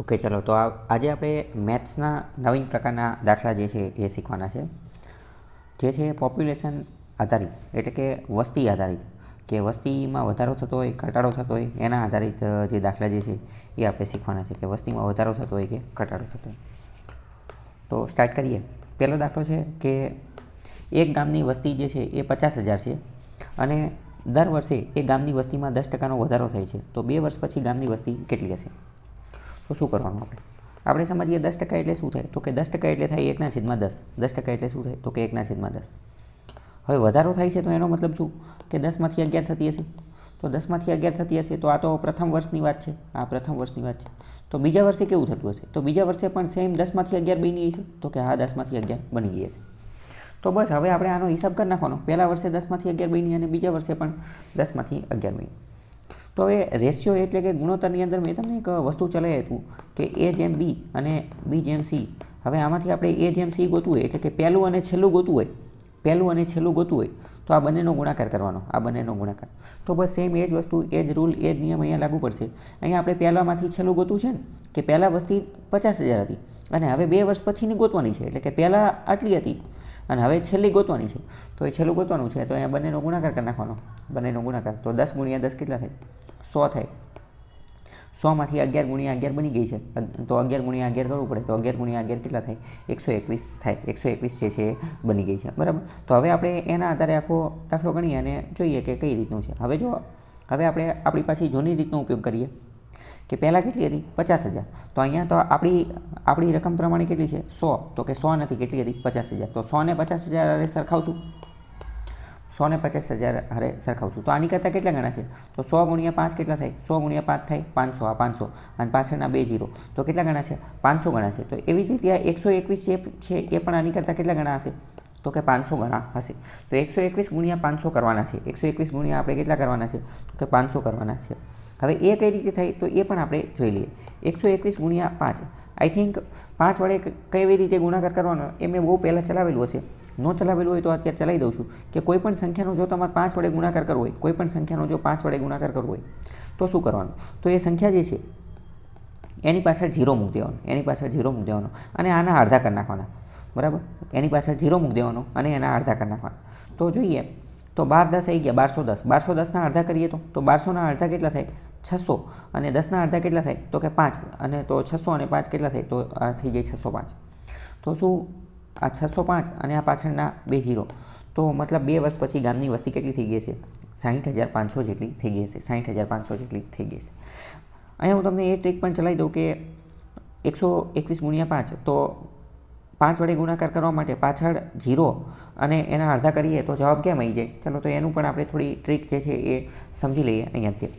Okay, ચલો. તો આજે આપણે મેથ્સના નવીન પ્રકારના દાખલા જે છે એ શીખવાના છે. જે છે પોપ્યુલેશન આધારિત, એટલે કે વસ્તી આધારિત, કે વસ્તીમાં વધારો થતો હોય, ઘટાડો થતો હોય, એના આધારિત જે દાખલા જે છે એ આપણે શીખવાના છે, કે વસ્તીમાં વધારો થતો હોય કે ઘટાડો થતો હોય. તો સ્ટાર્ટ કરીએ. પહેલો દાખલો છે કે એક ગામની વસ્તી જે છે એ પચાસ હજાર છે અને દર વર્ષે એ ગામની વસ્તીમાં દસ ટકાનો વધારો થાય છે. તો બે વર્ષ પછી ગામની વસ્તી કેટલી હશે? તો શું કરવાનું આપણે? આપણે સમજીએ દસ ટકા એટલે શું થાય? તો કે દસ ટકા એટલે થાય એકના છેદમાં દસ. દસ ટકા એટલે શું થાય? તો કે એકના છેદમાં દસ. હવે વધારો થાય છે તો એનો મતલબ શું? કે દસમાંથી અગિયાર થતી હશે. તો દસમાંથી અગિયાર થતી હશે તો આ તો પ્રથમ વર્ષની વાત છે. આ પ્રથમ વર્ષની વાત છે. તો બીજા વર્ષે કેવું થતું હશે? તો બીજા વર્ષે પણ સેમ દસમાંથી અગિયાર બની હશે તો કે હા, દસમાંથી અગિયાર બની ગઈ હશે. તો બસ, હવે આપણે આનો હિસાબ કરી નાખવાનો. પહેલા વર્ષે દસમાંથી અગિયાર બની અને બીજા વર્ષે પણ દસમાંથી અગિયાર બની. તો હવે રેશિયો એટલે કે ગુણોત્તરની અંદર મેં તમને એક વસ્તુ ચલાવી હતું કે એ જેમ બી અને બી જેમ સી હવે આમાંથી આપણે એ જેમ સી ગોતવું હોય એટલે કે પહેલું અને છેલ્લું ગોતવું હોય પહેલું અને છેલ્લું ગોતું હોય, તો આ બંનેનો ગુણાકાર કરવાનો, આ બંનેનો ગુણાકાર. તો બસ સેમ એ જ વસ્તુ, એ જ રૂલ એ જ નિયમ અહીંયા લાગુ પડશે. અહીંયા આપણે પહેલાંમાંથી છેલ્લું ગોતું છે ને, કે પહેલાં વસ્તી પચાસ હજાર હતી, અને હવે બે વર્ષ પછીની ગોતવાની છે, એટલે કે પહેલાં આટલી હતી, અને હવે છેલ્લી ગોતવાની છે. તો એ છેલ્લું ગોતવાનું છે, તો અહીંયા બંનેનો ગુણાકાર કરી નાખવાનો, બંનેનો ગુણાકાર. તો દસ ગુણ્યા દસ કેટલા થાય? સો થાય. સોમાંથી અગિયાર ગુણ્યા અગિયાર બની ગઈ છે. તો અગિયાર ગુણ્યા અગિયાર કરવું પડે, તો અગિયાર ગુણ્યા અગિયાર કેટલા થાય? એકસો એકવીસ થાય. એકસો એકવીસ જે છે એ બની ગઈ છે. બરાબર? તો હવે આપણે એના આધારે આખો દાખલો ગણીએ અને જોઈએ કે કઈ રીતનું છે. હવે જો, હવે આપણે આપણી પાછી જૂની રીતનો ઉપયોગ કરીએ કે પહેલાં કેટલી હતી? પચાસ હજાર. તો અહીંયા તો આપણી આપણી રકમ પ્રમાણે કેટલી છે? સો. તો કે સો નથી, કેટલી હતી? પચાસ હજાર. તો સો ને પચાસ હજાર અરે સરખાવશું? સો ને પચાસ હજાર હારે સરખાવશું. તો આની કરતાં કેટલા ગણા છે? તો સો ગુણ્યા પાંચ કેટલા થાય? સો ગુણ્યા પાંચ થાય પાંચસો. આ પાંચસો. અને પાછળના બે જીરો. તો કેટલા ગણા છે? પાંચસો ગણા છે. તો એવી જ રીતે આ એકસો એકવીસ છે એ પણ આની કરતાં કેટલા ગણા હશે? તો કે પાંચસો ગણા હશે. તો એકસો એકવીસ ગુણ્યા પાંચસો કરવાના છે. એકસો એકવીસ ગુણ્યા આપણે કેટલા કરવાના છે? તો કે પાંચસો કરવાના છે. હવે એ કઈ રીતે થાય તો એ પણ આપણે જોઈ લઈએ. એકસો એકવીસ ગુણ્યા પાંચ. આઈ થિંક પાંચ વડે કેવી રીતે ગુણાકાર કરવાનો? એ મેં બહુ પહેલાં ચલાવેલું હશે. ન ચલાવેલું હોય તો અત્યારે ચલાવી દઉં છું. કે કોઈ પણ સંખ્યાનો જો તમારે પાંચ વડે ગુણાકાર કરવો હોય, કોઈ પણ સંખ્યાનો જો પાંચ વડે ગુણાકાર કરવો હોય, તો શું કરવાનું? તો એ સંખ્યા જે છે, એની પાછળ ઝીરો મૂકી દેવાનો. એની પાછળ જીરો મૂકી દેવાનો. અને આના અડધા કરી નાખવાના. બરાબર? એની પાછળ ઝીરો મૂકી દેવાનો અને એના અડધા કરી નાખવાના. તો જોઈએ, તો બાર દસ આવી ગયા, બારસો દસ. બારસો દસના અડધા કરીએ તો? તો બારસોના અડધા કેટલા થાય? છસો. અને દસના અડધા કેટલા થાય? તો કે પાંચ. અને તો છસો અને પાંચ કેટલા થાય? તો આ થઈ જાય છસો પાંચ. તો શું? આ છસો પાંચ અને આ પાછળના બે જીરો તો મતલબ બે વર્ષ પછી ગામની વસ્તી કેટલી થઈ ગઈ છે સાહીઠ હજાર પાંચસો જેટલી થઈ ગઈ છે સાહીઠ હજાર પાંચસો જેટલી થઈ ગઈ છે અહીંયા હું તમને એ ટ્રીક પણ ચલાવી દઉં કે એકસો એકવીસ ગુણ્યા પાંચ. તો પાંચ વડે ગુણાકાર કરવા માટે પાછળ જીરો અને એના અડધા કરીએ તો જવાબ કેમ આવી જાય? ચલો તો એનું પણ આપણે થોડી ટ્રીક જે છે એ સમજી લઈએ અહીંયાથી.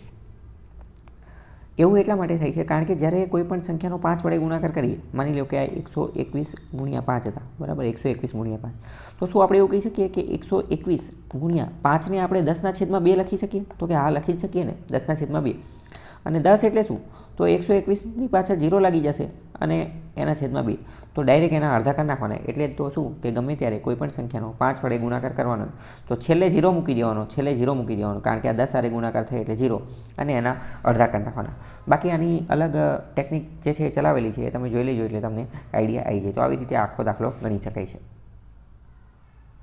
એવું એટલા માટે થાય છે કારણ કે જ્યારે કોઈ પણ સંખ્યાનો પાંચ વડે ગુણાકાર કરીએ, માની લો કે આ એકસો એકવીસ ગુણ્યા પાંચ હતા, બરાબર? એકસો એકવીસ ગુણ્યા પાંચ. તો શું આપણે એવું કહી શકીએ કે એકસો એકવીસ ગુણ્યા પાંચને આપણે દસના છેદમાં બે લખી શકીએ? તો કે હા, લખી જ શકીએ ને, દસના છેદમાં બે. અને દસ એટલે શું? તો એકસો એકવીસની પાછળ જીરો લાગી જશે અને એના છેદમાં બે. તો ડાયરેક્ટ એના અડધા કરી નાખવાના. એટલે તો શું કે ગમે ત્યારે કોઈ પણ સંખ્યાનો પાંચ વડે ગુણાકાર કરવાનો તો છેલ્લે જીરો મૂકી દેવાનો, છેલ્લે જીરો મૂકી દેવાનો. કારણ કે આ દસ હારે ગુણાકાર થાય એટલે ઝીરો અને એના અડધા કરી નાખવાના. બાકી આની અલગ ટેકનિક જે છે એ ચલાવેલી છે એ તમે જોઈ લેજો એટલે તમને આઈડિયા આવી જાય. તો આવી રીતે આખો દાખલો ગણી શકાય છે.